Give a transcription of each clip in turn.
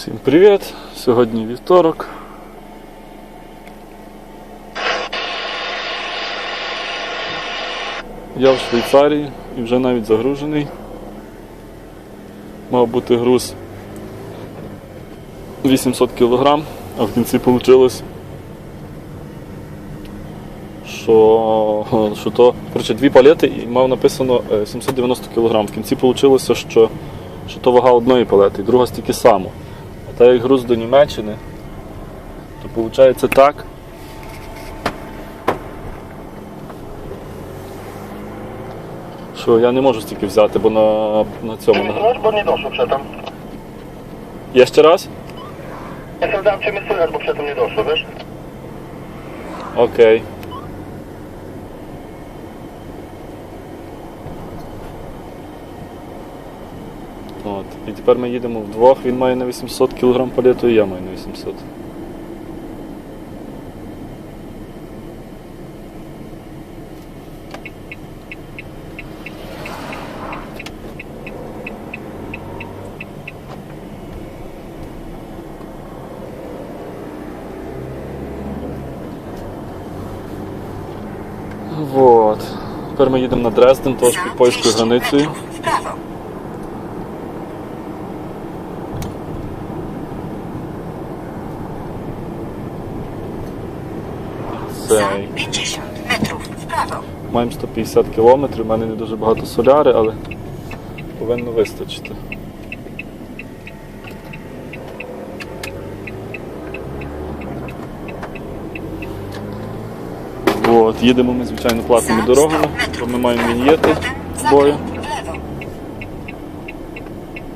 Всім привіт! Сьогодні вівторок. Я в Швейцарії і вже навіть загружений. Мав бути груз 800 кг, а в кінці вийшло, що, що то коротше, дві палети і мав написано е, 790 кг. В кінці вийшло, що, що то вага одної палети, друга стільки само. А так як груз до Німеччини, то виходить так. Що я не можу стільки взяти, бо на, на цьому. На... Місцевий бо не doszło przedtem. Є ще раз? Ja sprawdzałem, czy mnie słychać, bo przedtem nie doszło, wiesz? Окей. От. І тепер ми їдемо вдвох, він має на 800 кг палету і я маю на 800. Вот. Тепер ми їдемо на Дрезден, Za під польською границею. Цей. 50 metrów w prawo. Маємо 150 кілометрів, у мене не дуже багато соляри, але повинно вистачити. От, їдемо ми, звичайно, платними дорогами, 100 бо ми маємо віньєти Potem бою.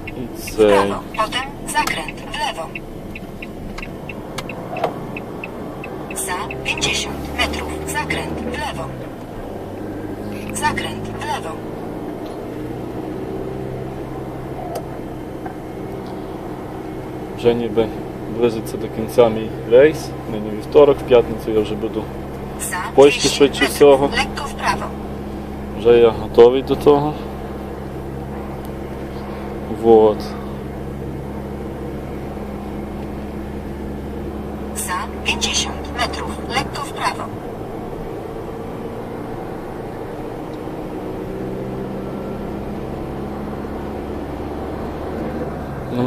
І цей. Вже ніби близиться до кінця мій рейс. Нині вівторок, в п'ятницю я вже буду. в Польщі швидше всього. Вже я готовий до того. Вот. За 50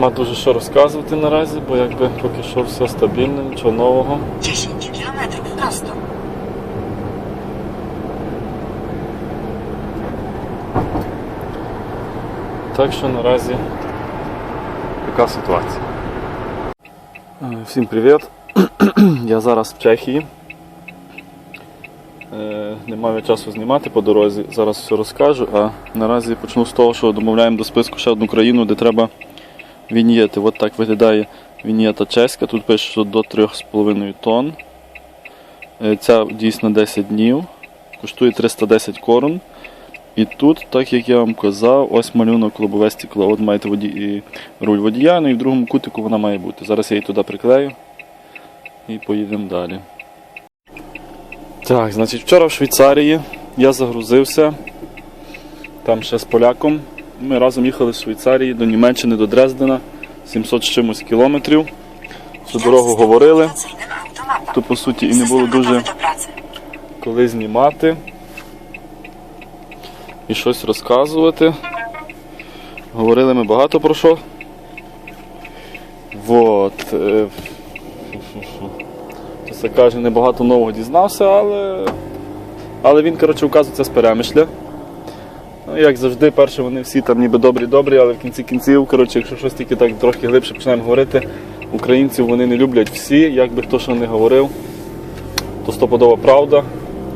Нема дуже що розказувати наразі, бо якби поки що все стабільно, нічого нового. 10 kilometrów prosto. Так що наразі така ситуація. Е, Всім привіт! Я зараз в Чехії. Е, Не маю часу знімати по дорозі, зараз все розкажу, а наразі почну з того, що домовляємо до списку ще одну країну, де треба віньєти. От так виглядає віньєта чеська. Тут пише, що до 3,5 тонн. Е, Ця дійсно 10 днів. Коштує 310 корон. І тут, так як я вам казав, ось малюнок лобове стекло. От маєте воді... і руль водія, ну і в другому кутику вона має бути. Зараз я її туди приклею і поїдемо далі. Так, значить, вчора в Швейцарії я загрузився там ще з поляком. Ми разом їхали з Швейцарії до Німеччини, до Дрездена, 700 з чимось кілометрів. Всю дорогу говорили. То по суті і не було дуже коли знімати і щось розказувати. Говорили ми багато про що. Вот. е, це каже, небагато нового дізнався, але. Але він, коротше, вказується з перемишля. Як завжди, перше вони всі там ніби добрі-добрі, але в кінці кінців, коротше, якщо щось тільки так трохи глибше почнемо говорити, українців вони не люблять всі, як би хто що не говорив, то стопудова правда.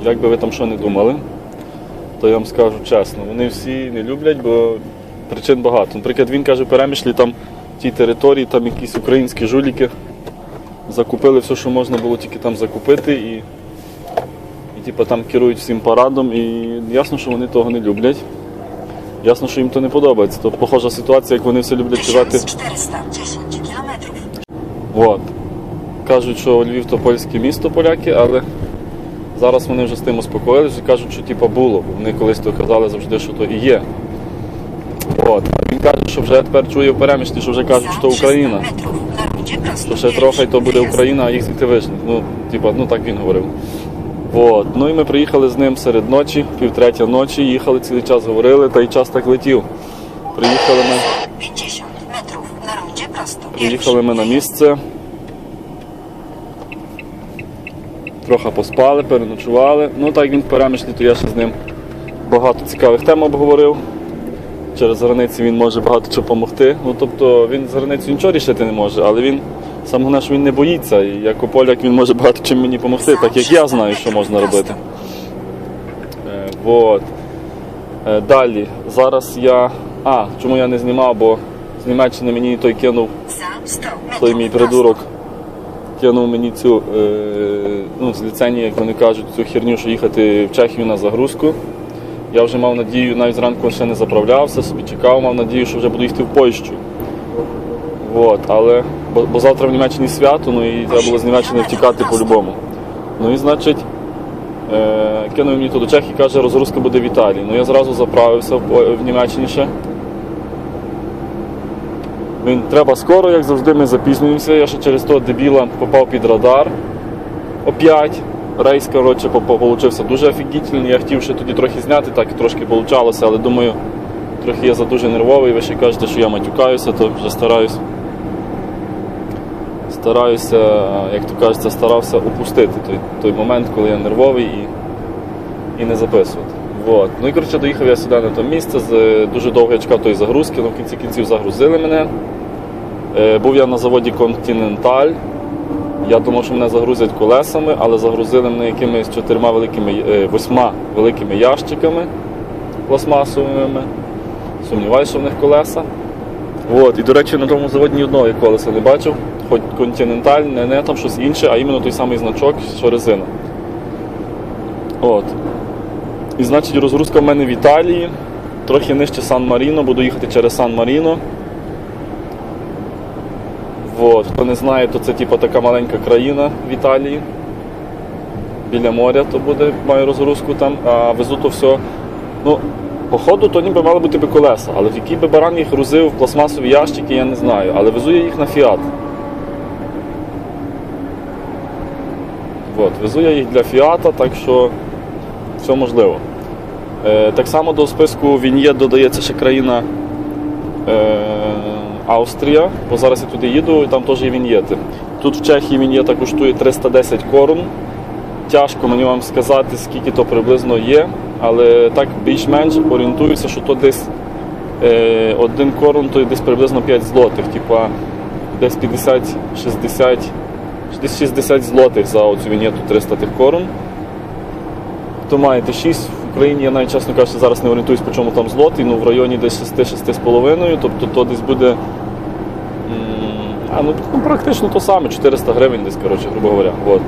Як би ви там що не думали, то я вам скажу чесно, вони всі не люблять, бо причин багато. Наприклад, він каже, перемишлі там в тій території, там якісь українські жуліки закупили все, що можна було тільки там закупити, і типу, там керують всім парадом. І ясно, що вони того не люблять. Ясно, що їм то не подобається. То похожа ситуація, як вони все люблять казати. 1410 kilometrów. От. Кажуть, що Львів то польське місто поляки, але зараз вони вже з тим успокоїлися і кажуть, що типа було. Вони колись то казали завжди, що то і є. От. А він каже, що вже тепер чує в переміщенні, що вже кажуть, що 300 Україна. То ще трохи то буде Україна, а їх звідти вижнуть. Ну, типа, ну так він говорив. От. Ну і ми приїхали з ним серед ночі, півтретя ночі, їхали цілий час, говорили, та й час так летів. Приїхали ми, 50 metrów na rundzie prosto. приїхали ми на місце. Трохи поспали, переночували. Ну так як він в перемишлі, то я ще з ним багато цікавих тем обговорив. Через границю він може багато чого допомогти. Ну тобто він з границю нічого рішити не може, але він сам головне, що він не боїться. І як поляк він може багато чим мені допомогти, так як я знаю, що можна робити. Е. Е, далі. Зараз я. А, чому я не знімав, бо з Німеччини мені той кинув Za 100 той мій придурок кинув мені цю е, ну, з ліцензії, як вони кажуть, цю херню, що їхати в Чехію на загрузку. Я вже мав надію, навіть зранку ще не заправлявся, собі чекав, мав надію, що вже буду їхати в Польщу. От, але, бо, бо завтра в Німеччині свято, ну і треба було з Німеччини втікати по-любому. Ну і значить, е, кинув мені туди Чехії, каже, розгрузка буде в Італії. Ну я зразу заправився в, в Німеччині ще. Він треба скоро, як завжди, ми запізнюємося. Я ще через того дебіла попав під радар. Оп'ять. Рейс, коротше, получився дуже офігітельний. Я хотів ще тоді трохи зняти, так і трошки получалося, але думаю, трохи я за дуже нервовий. Ви ще кажете, що я матюкаюся, то вже стараюсь. Стараюся, як то кажеться, старався упустити той, той момент, коли я нервовий і, і не записувати. Вот. Ну і коротше доїхав я сюди на те місце. З, дуже довго я чекав тої загрузки, але в кінці кінців загрузили мене. Е, був я на заводі Continental. Я думав, що мене загрузять колесами, але загрузили мене якимись чотирма великими, е, восьма великими ящиками пластмасовими. Сумніваюся, що в них колеса. От. І, до речі, на тому заводі ні одного я колеса не бачив. Хоч Continental, не, не там щось інше, а іменно той самий значок, що резина. От. І значить розгрузка в мене в Італії, трохи нижче Сан-Маріно, буду їхати через Сан-Маріно. Вот. Хто не знає, то це типу, така маленька країна в Італії. Біля моря то буде, маю розгрузку там, а везу то все. Ну, походу, то ніби мали бути би колеса, але в який би баран їх грузив в пластмасові ящики, я не знаю. Але везу я їх на Фіат. Вот. Везу я їх для Фіата, так що все можливо. Е, так само до списку Він'єт додається ще країна е, Австрія, бо зараз я туди їду і там теж є він'єти. Тут в Чехії він'єта коштує 310 корун. Тяжко мені вам сказати, скільки то приблизно є, але так більш-менш орієнтуюся, що то десь е, один корун, то десь приблизно 5 злотих, типа десь 50-60 десь 60 злотих за оцю він'єту 300 тих корун. То маєте 6 в Україні, я навіть чесно кажучи, зараз не орієнтуюсь, по чому там злотий, ну в районі десь 6-6,5, тобто то десь буде. А, ну, практично то саме, 400 гривень десь, коротше, грубо говоря. От.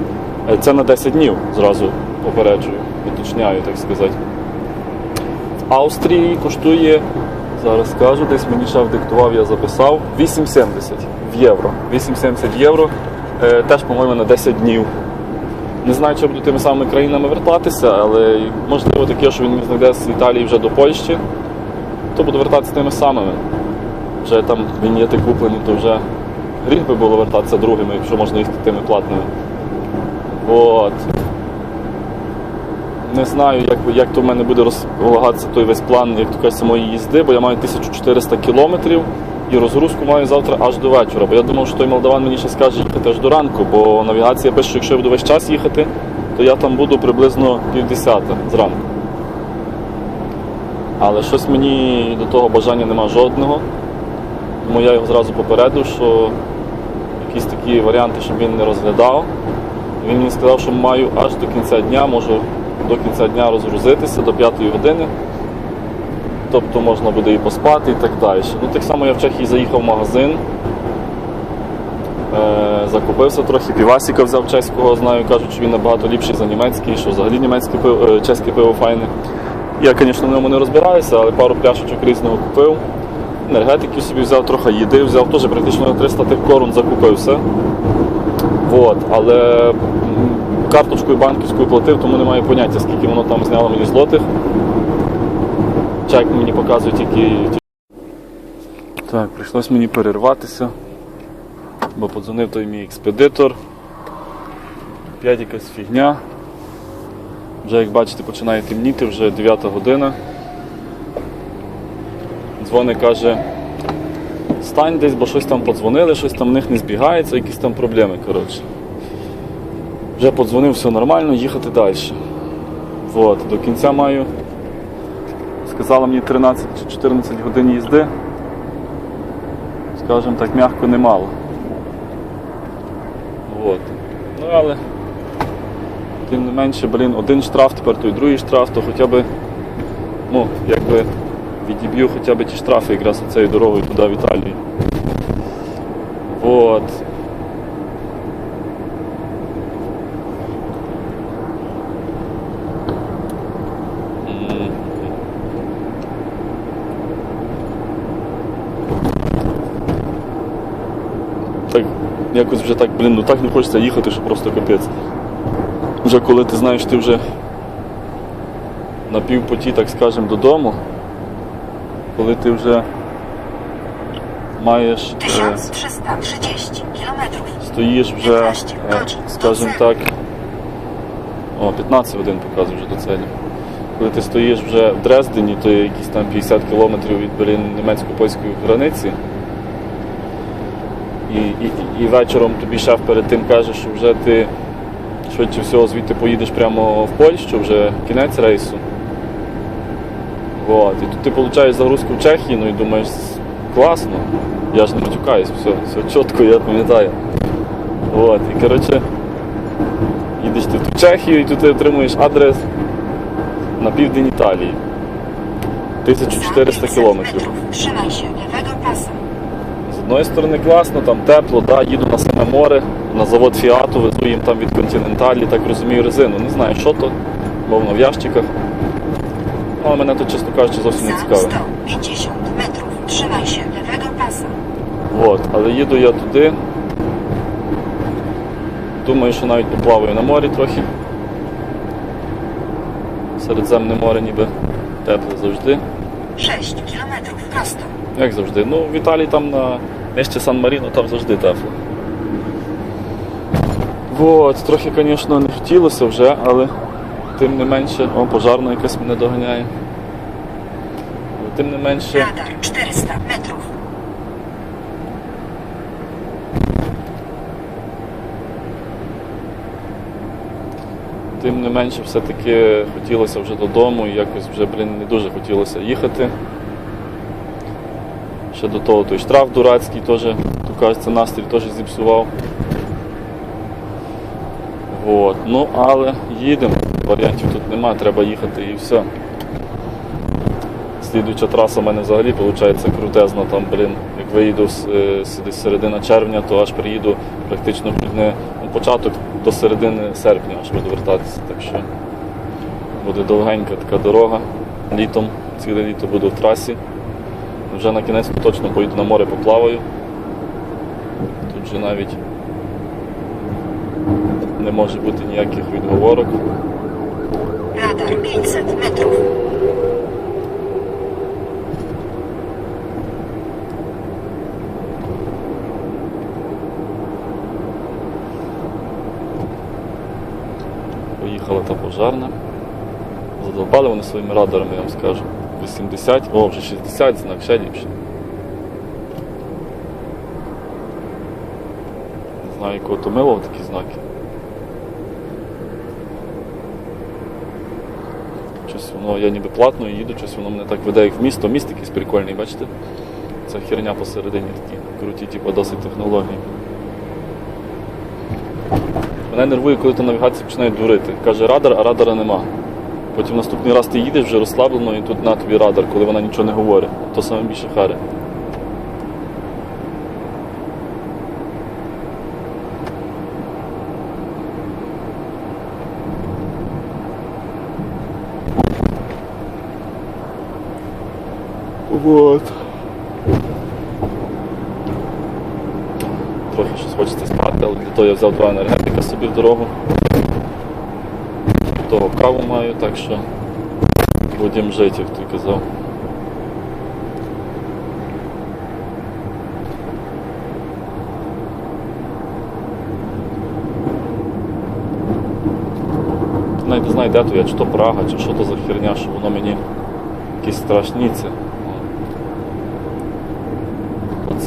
Е, Це на 10 днів зразу попереджую, уточняю, так сказати. В Австрії коштує, зараз скажу, десь мені ще вдиктував, я записав, 8,70 в євро. 8,70 євро, е, теж, по-моєму, на 10 днів. Не знаю, чи буду тими самими країнами вертатися, але можливо таке, що він знайде з Італії вже до Польщі, то буду вертатися тими самими. Вже там вінєти куплені, то вже гріх би було вертатися другими, якщо можна їхати тими платними. От. Не знаю, як, як то в мене буде розлагатися той весь план, як то кажеться, моєї їзди, бо я маю 1400 кілометрів і розгрузку маю завтра аж до вечора. Бо я думав, що той молдаван мені ще скаже їхати аж до ранку, бо навігація пише, що якщо я буду весь час їхати, то я там буду приблизно півдесята зранку. Але щось мені до того бажання нема жодного. Тому я його зразу попередив, що якісь такі варіанти, щоб він не розглядав. Він мені сказав, що маю аж до кінця дня, можу до кінця дня розгрузитися до 5 години. Тобто можна буде і поспати і так далі. Ну, так само я в Чехії заїхав в магазин, е, закупився трохи, півасіка взяв чеського, знаю, кажуть, що він набагато ліпший за німецький, що взагалі німецьке пиво, е, чеське пиво файне. Я, звісно, в ньому не розбираюся, але пару пляшечок різного купив. Енергетиків собі взяв, трохи їди, взяв теж практично на 300 тих корун закупився. Вот, але карточкою банківською платив, тому немає поняття, скільки воно там зняло мені злотих. Чек мені показує тільки. Так, прийшлось мені перерватися, бо подзвонив той мій експедитор. П'ять якась фігня. Вже як бачите починає темніти, вже 9 година. Дзвони каже, стань десь, бо щось там подзвонили, щось там в них не збігається, якісь там проблеми. коротше. Вже подзвонив, все нормально, їхати далі. От, до кінця маю. Сказала мені 13 чи 14 годин їзди. Скажімо так, м'яко немало. От. Ну але тим не менше, блін, один штраф, тепер той другий штраф, то хоча б, ну, якби відіб'ю хоча б ті штрафи якраз цією дорогою туди в Італію. От. Так, якось вже так, блін, ну так не хочеться їхати, що просто капець. Вже коли ти знаєш, ти вже на півпуті, так скажемо, додому, коли ти вже маєш, е, 1330 кілометрів. стоїш вже, е, скажімо так, о, 15 годин показує вже до цілі. Коли ти стоїш вже в Дрездені, то є якісь там 50 кілометрів від блін, німецько-польської границі. І, і, і вечором тобі шеф перед тим каже, що вже ти швидше всього звідти поїдеш прямо в Польщу, вже кінець рейсу. Вот. І тут ти получаєш загрузку в Чехії, ну і думаєш, класно, я ж не матюкаюсь, все, все чітко, я пам'ятаю. Вот. І коротше, їдеш ти в Чехію і тут ти отримуєш адрес на південь Італії. 1400 кілометрів. З одної сторони класно, там тепло, да, їду на саме море, на завод Фіату, везу їм там від Континенталі, так розумію, резину. Не знаю, що то, бо воно в ящиках. Але мене тут, чесно кажучи, зовсім не Za цікавить. 150 metrów. Trzymaj się lewego pasa. От, але їду я туди. Думаю, що навіть поплаваю на морі трохи. Середземне море ніби тепле завжди. 6 kilometrów prosto. Як завжди. Ну, в Італії там на нижче Сан-Маріно там завжди тепло. Вот, трохи, звісно, не хотілося вже, але тим не менше. О, пожарна якась мене доганяє. Тим не менше. Radar 400 metrów. Тим не менше, все-таки хотілося вже додому і якось вже, блін, не дуже хотілося їхати. Ще до того той штраф дурацький теж, то кажеться, настрій теж зіпсував. Вот. Ну, але їдемо, варіантів тут нема, треба їхати і все. Слідуюча траса в мене взагалі виходить крутезна, там, блін, як виїду з, е, середина червня, то аж приїду практично чуть не ну, початок до середини серпня, аж буду вертатися. Так що буде довгенька така дорога літом, ціле літо буду в трасі. Вже на кінець точно поїду на море поплаваю. Тут вже навіть не може бути ніяких відговорок. Radar 500 metrów. Поїхала та пожарна. Задовбали вони своїми радарами, я вам скажу. 80, о, вже 60 знак, ще ліпше. Не знаю, якого то мило такі знаки. Щось воно, я ніби платно їду, щось воно мене так веде як в місто. Міст якийсь прикольний, бачите? Ця херня посередині такі круті, типу, досить технології. Мене нервує, коли ти навігація починає дурити. Каже радар, а радара нема. Потім наступний раз ти їдеш вже розслаблено і тут на тобі радар, коли вона нічого не говорить. То саме більше хари. взяв два енергетика собі в дорогу. Того каву маю, так що будемо жити, як ти казав. Навіть не знаю, де то я, чи то Прага, чи що то за херня, що воно мені якісь страшніться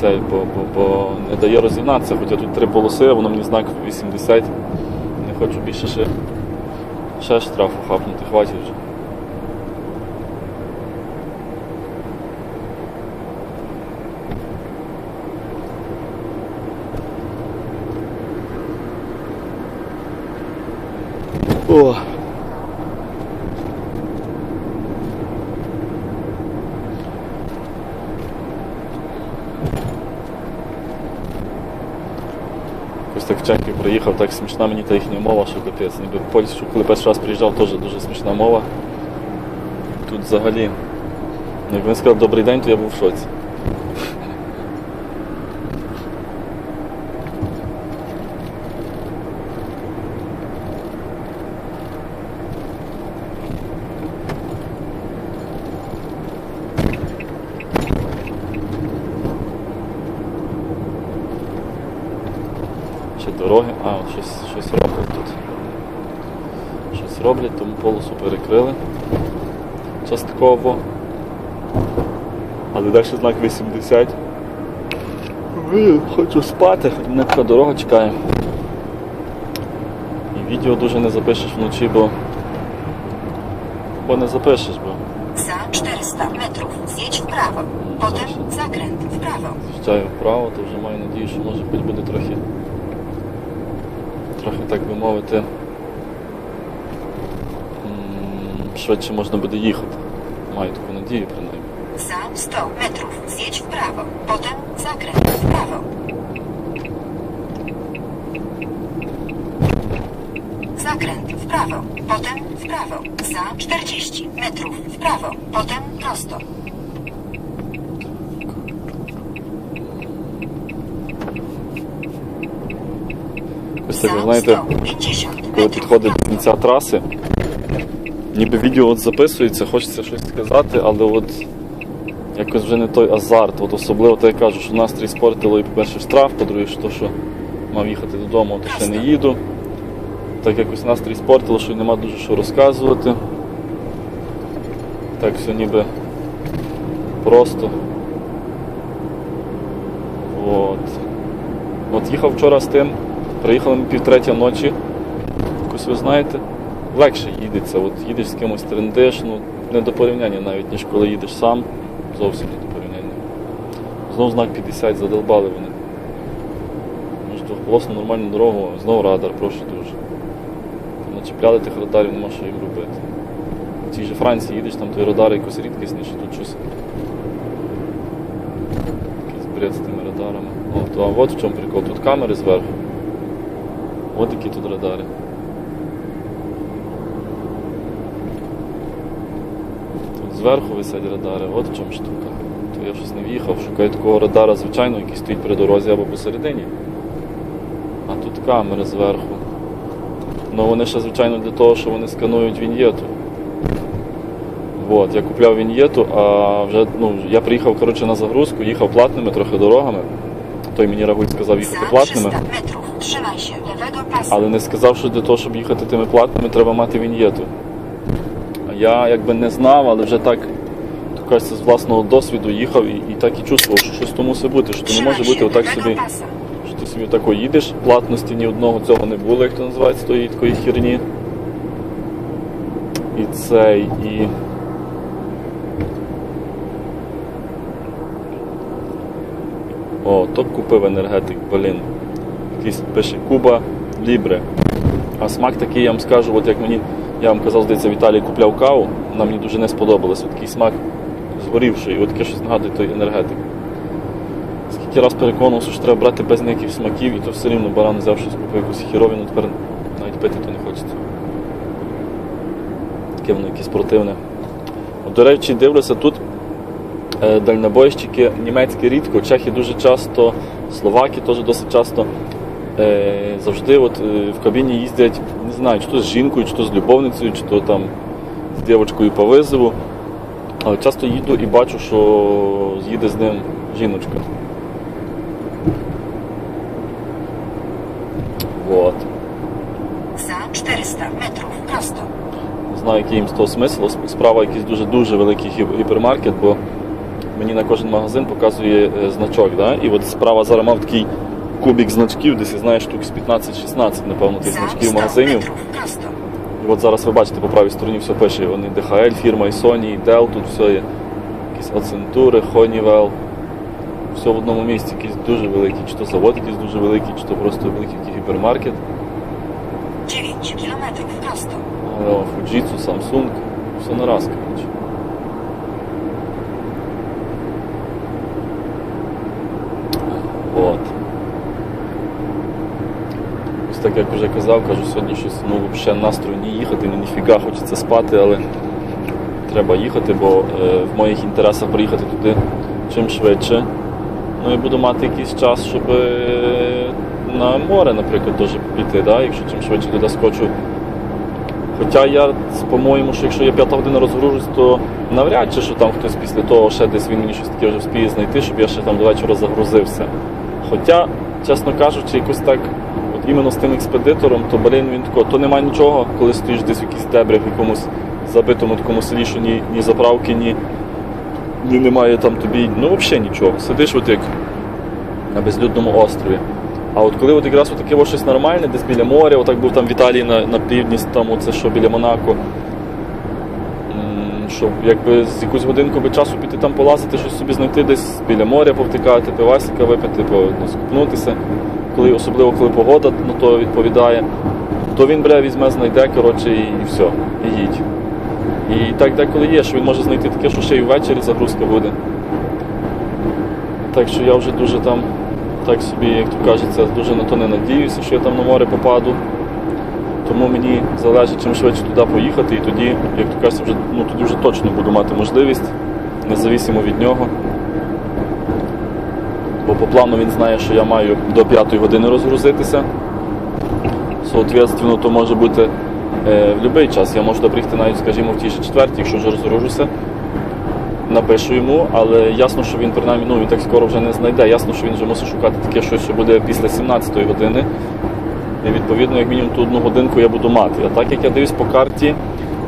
це. Бо, бо, бо не дає розігнатися, хоча тут три полоси, воно мені знак 80. Не хочу більше ще, ще штрафу хапнути, хватить вже. О. Ось так в Чехію приїхав, так смішна мені та їхня мова, що капець. Ніби в Польщу, коли перший раз приїжджав, теж дуже смішна мова. Тут взагалі. ну, Як він сказав добрий день, то я був в шоці. Ще дороги, а, от щось, щось роблять тут. Щось роблять, тому полосу перекрили. Частково. Але далі знак 80. Хочу спати, хоч мене така дорога чекає. І відео дуже не запишеш вночі, бо. Бо не запишеш, бо Za 400 metrów zjedź w prawo. Potem zakręt w вправо, то вже маю надію, що може хоч буде трохи, трохи так би мовити, м, швидше можна буде їхати. Маю таку надію принаймні. Za 100 metrów zjedź w prawo. Potem zakręt w prawo. Zakręt w prawo. Potem w prawo. Za 40 metrów w prawo. Potem prosto. Ви знаєте, коли підходить до кінця траси, ніби відео от записується, хочеться щось сказати, але от якось вже не той азарт. От особливо то я кажу, що настрій спортило і по-перше штраф, по-друге, що, то, що мав їхати додому, то ще не їду. Так якось настрій спортило, що нема дуже що розказувати. Так все ніби просто. От. От їхав вчора з тим, приїхали ми півтретя ночі. Якось ви знаєте, легше їдеться. От їдеш з кимось трендиш, ну не до порівняння навіть, ніж коли їдеш сам. Зовсім не до порівняння. Знов знак 50 задолбали вони. Двохполосну нормальну дорогу, знову радар, прошу дуже. Там начепляли тих радарів, нема що їм робити. В тій же Франції їдеш, там той радар якось рідкісніше, тут щось. Якийсь бред з тими радарами. О, а от в чому прикол, тут камери зверху. От які тут радари. Тут зверху висять радари, от в чому штука. То я щось не в'їхав, шукаю такого радара, звичайно, який стоїть при дорозі або посередині. А тут камери зверху. Ну вони ще, звичайно, для того, що вони сканують віньєту. От, я купляв віньєту, а вже ну, я приїхав коротше, на загрузку, їхав платними трохи дорогами. Той мені рагуль сказав їхати платними. 300 metrów trzymaj się lewego pasa. Але не сказав, що для того, щоб їхати тими платними, треба мати віньєту. Я якби не знав, але вже так, то кажеться, з власного досвіду їхав і, і так і чувствував, що щось то мусить бути, що то не може бути отак собі, що ти собі тако їдеш, платності ні одного цього не було, як то називається, тої такої херні. І цей, і. О, топ купив енергетик, блін. Якийсь пише Куба Лібре. А смак такий, я вам скажу, от як мені, я вам казав, здається, Віталій купляв каву, вона мені дуже не сподобалась. От такий смак згорівший, от таке щось нагадує той енергетик. Скільки раз переконувався, що треба брати без ніяких смаків, і то все рівно баран взяв щось купив якусь хіровину, тепер навіть пити то не хочеться. Таке воно якесь противне. От, до речі, дивлюся, тут е, дальнобойщики німецькі рідко, чехи дуже часто, словаки теж досить часто. Е, завжди от, е, в кабіні їздять, не знаю, чи то з жінкою, чи то з любовницею, чи то там з дівчинкою по визову. Але часто їду і бачу, що їде з ним жіночка. Вот. Za 400 400 metrów prosto. Не знаю, який їм з того смисл. Справа якийсь дуже-дуже великий гіпермаркет, бо мені на кожен магазин показує е, значок. Да? І от справа зараз мав такий кубік значків, десь я знаю, штук з 15-16, напевно, тих значків магазинів. І от зараз ви бачите по правій стороні все пише. Вони DHL, фірма, і Sony, і Dell, тут все є. Якісь Ацентури, Honeywell. Все в одному місці, якийсь дуже великий, чи то завод якийсь дуже великий, чи то просто великий гіпермаркет. 9 kilometrów prosto. Fujitsu, Samsung, все на раз, коротше. От. Ось так як вже казав, кажу, сьогодні щось ну, взагалі настрою не їхати, ну ніфіга хочеться спати, але треба їхати, бо е, в моїх інтересах приїхати туди чим швидше. Ну і буду мати якийсь час, щоб е, на море, наприклад, теж піти, да? якщо чим швидше туди скочу. Хоча я, по-моєму, що якщо я п'ята година розгружусь, то навряд чи що там хтось після того ще десь він мені щось таке вже вспіє знайти, щоб я ще там до вечора загрузився. Хоча, чесно кажучи, якось так, іменно з тим експедитором, то блин, він тако, то нема нічого, коли стоїш десь в якійсь дебрях, в якомусь забитому такому селі, що ні, ні заправки, ні, ні немає там тобі, ну взагалі нічого. Сидиш от як на безлюдному острові. А от коли от якраз от таке ось щось нормальне, десь біля моря, отак був там в Італії на, на півдні, там оце що біля Монако, м, щоб якби з якусь годинку би часу піти там полазити, щось собі знайти десь біля моря повтикати, пивасика випити, ну, скупнутися, коли, особливо коли погода на то відповідає, то він бля візьме, знайде, коротше, і, все, і їдь. І так деколи є, що він може знайти таке, що ще й ввечері загрузка буде. Так що я вже дуже там, так собі, як то кажеться, дуже на то не надіюся, що я там на море попаду. Тому мені залежить чим швидше туди поїхати, і тоді, як то кажеться, вже, ну, тоді вже точно буду мати можливість, независимо від нього. По плану він знає, що я маю до 5 години розгрузитися. Соответственно, то може бути е, в будь-який час. Я можу приїхати навіть, скажімо, в тій же четвертій, якщо вже розгружуся напишу йому, але ясно, що він принаймні ну, він так скоро вже не знайде. Ясно, що він вже мусить шукати таке щось, що буде після 17-ї години. І відповідно, як мінімум ту одну годинку я буду мати. А так як я дивлюсь по карті,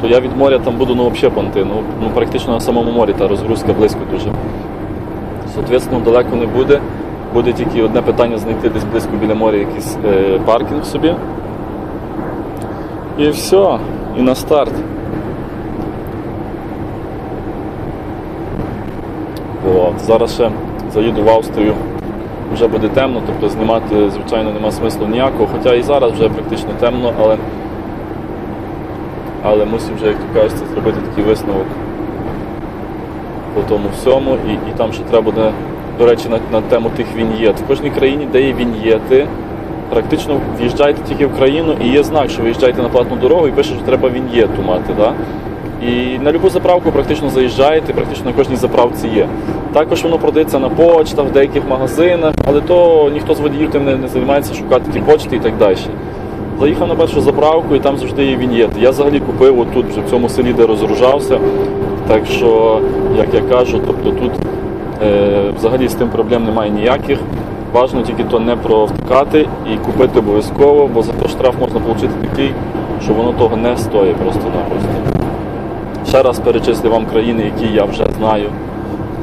то я від моря там буду ну, взагалі понти. Ну, ну, практично на самому морі та розгрузка близько дуже. Соответственно, далеко не буде. Буде тільки одне питання знайти десь близько біля моря якийсь е, паркінг собі. І все, і на старт. От. Зараз ще заїду в Австрію, вже буде темно, тобто знімати, звичайно, нема смислу ніякого, хоча і зараз вже практично темно, але, але мусив вже, як то кажеться, зробити такий висновок по тому всьому. І, і там ще треба буде, до речі, на, на тему тих віньєт. В кожній країні, де є віньєти, практично в'їжджаєте тільки в країну і є знак, що виїжджаєте на платну дорогу і пише, що треба віньєту мати. Да? І на будь-яку заправку практично заїжджаєте, практично на кожній заправці є. Також воно продається на почтах, в деяких магазинах, але то ніхто з водіїв тим не, не займається шукати ті почти і так далі. Заїхав на першу заправку і там завжди є віньєти. Я взагалі купив отут, вже в цьому селі, де розгружався. Так що, як я кажу, тобто тут взагалі з тим проблем немає ніяких. Важно тільки то не провтикати і купити обов'язково, бо за то штраф можна отримати такий, що воно того не стоїть просто-напросто. Ще раз перечислю вам країни, які я вже знаю,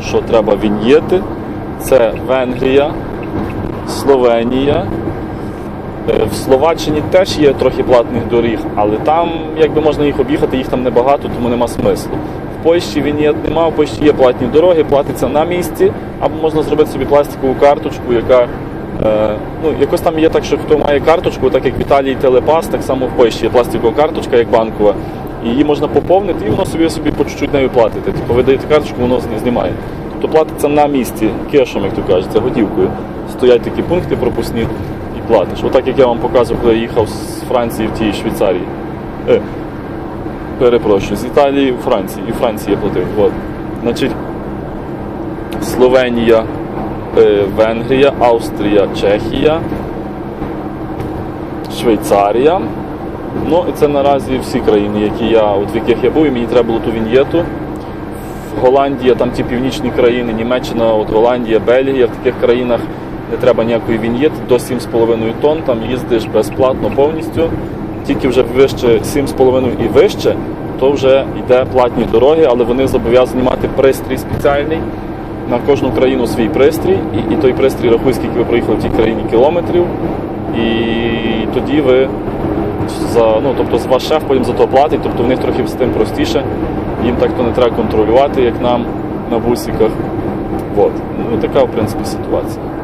що треба віньєти. Це Венгрія, Словенія. Е, В Словаччині теж є трохи платних доріг, але там якби можна їх об'їхати, їх там небагато, тому нема смислу. Польщі віньєт нема, в Польщі є платні дороги, платиться на місці, або можна зробити собі пластикову карточку, яка е, ну, якось там є так, що хто має карточку, так як в Італії телепас, так само в Польщі є пластикова карточка, як банкова. І її можна поповнити, і воно собі собі по чуть-чуть нею платите. Типу ви даєте карточку, воно з- знімає. Тобто платиться на місці, кешем, як то кажеться, готівкою. Стоять такі пункти пропускні і платиш. Отак як я вам показував, коли я їхав з Франції в тій Швейцарії. Перепрошую, з Італії Франції. І Франції я платив. От. Значить, Словенія, е, Венгрія, Австрія, Чехія, Швейцарія. Ну і це наразі всі країни, які я, от в яких я був, і мені треба було ту віньєту. Голландія, там ті північні країни, Німеччина, от Голландія, Бельгія, в таких країнах не треба ніякої віньєти, до 7,5 тонн, там їздиш безплатно повністю. Тільки вже вище 7,5 і вище, то вже йде платні дороги, але вони зобов'язані мати пристрій спеціальний. На кожну країну свій пристрій, і, і той пристрій рахує, скільки ви проїхали в тій країні кілометрів. І тоді ви за, ну, тобто ваш шеф потім за то платить, тобто в них трохи з тим простіше. Їм так то не треба контролювати, як нам на бусиках. От. Ну така, в принципі, ситуація.